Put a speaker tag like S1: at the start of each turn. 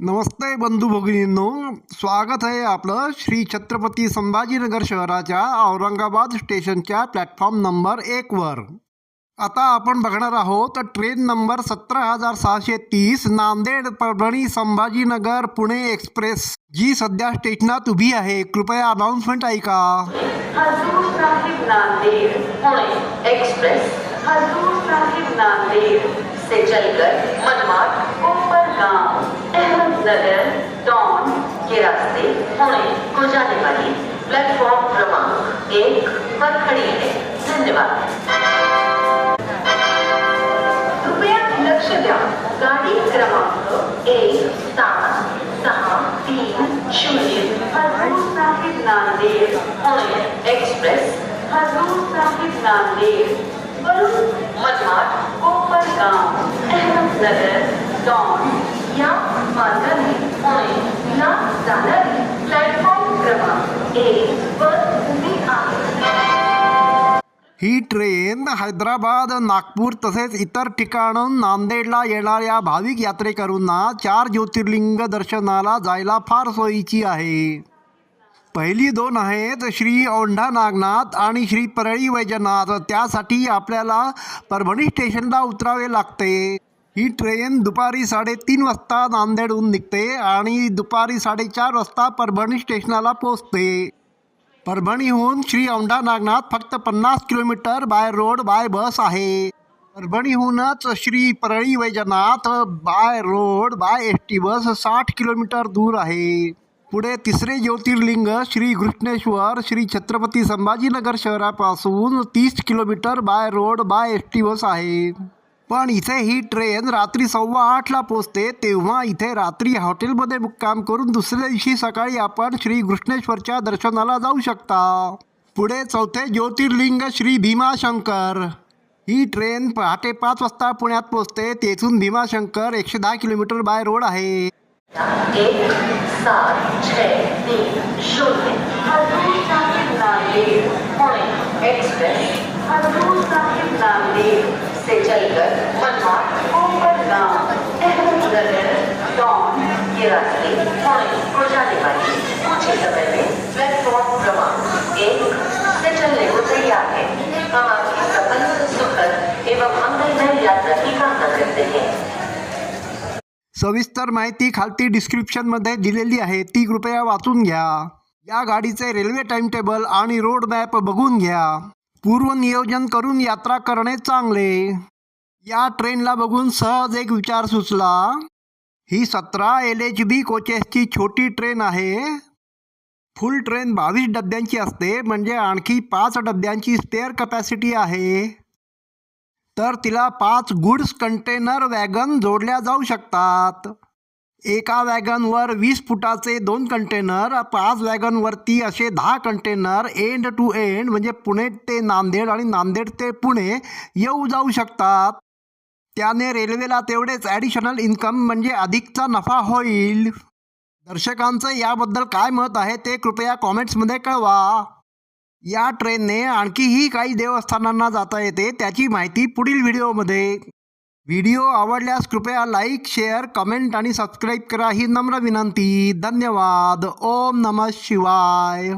S1: नमस्ते बंधू भगिनींनो. स्वागत आहे आपलं श्री छत्रपती संभाजीनगर शहराच्या औरंगाबाद स्टेशनच्या प्लॅटफॉर्म नंबर एकवर आता आपण बघणार आहोत ट्रेन नंबर सतरा हजार सहाशे तीस नांदेड परभणी संभाजीनगर पुणे एक्सप्रेस. जी सध्या स्टेशनात उभी आहे. कृपया अनाउन्समेंट ऐका.
S2: एक्सप्रेस हजूर साहिब नांदेड से चलकर मनमाड कोपरगांव अहमदनगर डॉन के रास्ते पुणे को जाने वाली प्लेटफॉर्म क्रमांक एक पर खड़ी है। धन्यवाद। कृपया लक्ष द्या गाडी क्रमांक एक, सात, सहा, तीन, शून्य, हजूर साहिब नांदेड पुणे एक्सप्रेस। हजूर साहिब नांदेड वरून मनमाड कोपरगाव अहमदनगर डॉन. या मार्गाने पुणेला जाणारी प्लॅटफॉर्म क्रमांक एक वर उभी आहे.
S1: ही ट्रेन हैदराबाद नागपूर तसेच इतर ठिकाणून नांदेडला येणाऱ्या भाविक यात्रेकरूंना चार ज्योतिर्लिंग दर्शनाला जायला फार सोयीची आहे. पहिली दोन आहेत श्री औंढा नागनाथ आणि श्री परळी वैजनाथ. त्यासाठी आपल्याला परभणी स्टेशनला उतरावे लागते. ही ट्रेन दुपारी साडेतीन वाजता नांदेडहून निघते आणि दुपारी साडेचार वाजता परभणी स्टेशनाला पोचते परभणीहून श्री औंढा नागनाथ फक्त पन्नास kilometre by road by bus आहे. परभणीहूनच Shri Parli Vaijnath by road by S T bus साठ किलोमीटर दूर आहे. पुढे तिसरे ज्योतिर्लिंग श्री घृष्णेश्वर श्री छत्रपती संभाजीनगर शहरापासून तीस kilometre by road by S T bus आहे. पण इथे ही ट्रेन रात्री सव्वा आठला पोचते तेव्हा इथे रात्री हॉटेलमध्ये मुक्काम करून दुसऱ्या दिवशी सकाळी आपण श्री घृष्णेश्वरच्या दर्शनाला जाऊ शकता. पुढे चौथे ज्योतिर्लिंग श्री भीमाशंकर. ही ट्रेन पहाटे पाच वाजता पुण्यात पोचते तेथून भीमाशंकर एकशे दहा किलोमीटर बाय रोड आहे.
S2: एक सात छः तीन शून्य। साहिब नामदेव पुणे एक्सप्रेस हजूर साहिब नामदेव से चलकर मनमाड कोपरगांव के रास्ते पुणे को जाने वाली कुछ ही समय में।
S1: सविस्तर माहिती खालती डिस्क्रिप्शनमध्ये दिलेली आहे. ती कृपया वाचून घ्या. या गाडीचे रेल्वे टाइम टेबल आणि रोड मॅप बघून घ्या. पूर्व नियोजन करून यात्रा करणे चांगले. या ट्रेनला बघून सहज एक विचार सुचला. ही सतरा एल एच बी कोचेसची छोटी ट्रेन आहे. फुल ट्रेन बावीस डब्यांची असते म्हणजे आणखी पाच डब्यांची स्पेअर कपॅसिटी आहे. तर तिला पाच गुड्स कंटेनर वॅगन जोडल्या जाऊ शकतात. एका वॅगनवर वीस फुटाचे दोन कंटेनर पाच वॅगनवरती असे दहा कंटेनर एंड टू एंड म्हणजे पुणे ते नांदेड आणि नांदेड ते पुणे येऊ जाऊ शकतात. त्याने रेल्वेला तेवढेच ॲडिशनल इन्कम म्हणजे अधिकचा नफा होईल. दर्शकांचं याबद्दल काय मत आहे ते कृपया कॉमेंट्समध्ये कळवा. या ट्रेनने आणखीही काही देवस्थानांना जाता येते त्याची माहिती पुढील व्हिडिओमध्ये. व्हिडिओ आवडल्यास कृपया लाईक शेअर कमेंट आणि सबस्क्राईब करा ही नम्र विनंती. धन्यवाद. ओम नमः शिवाय.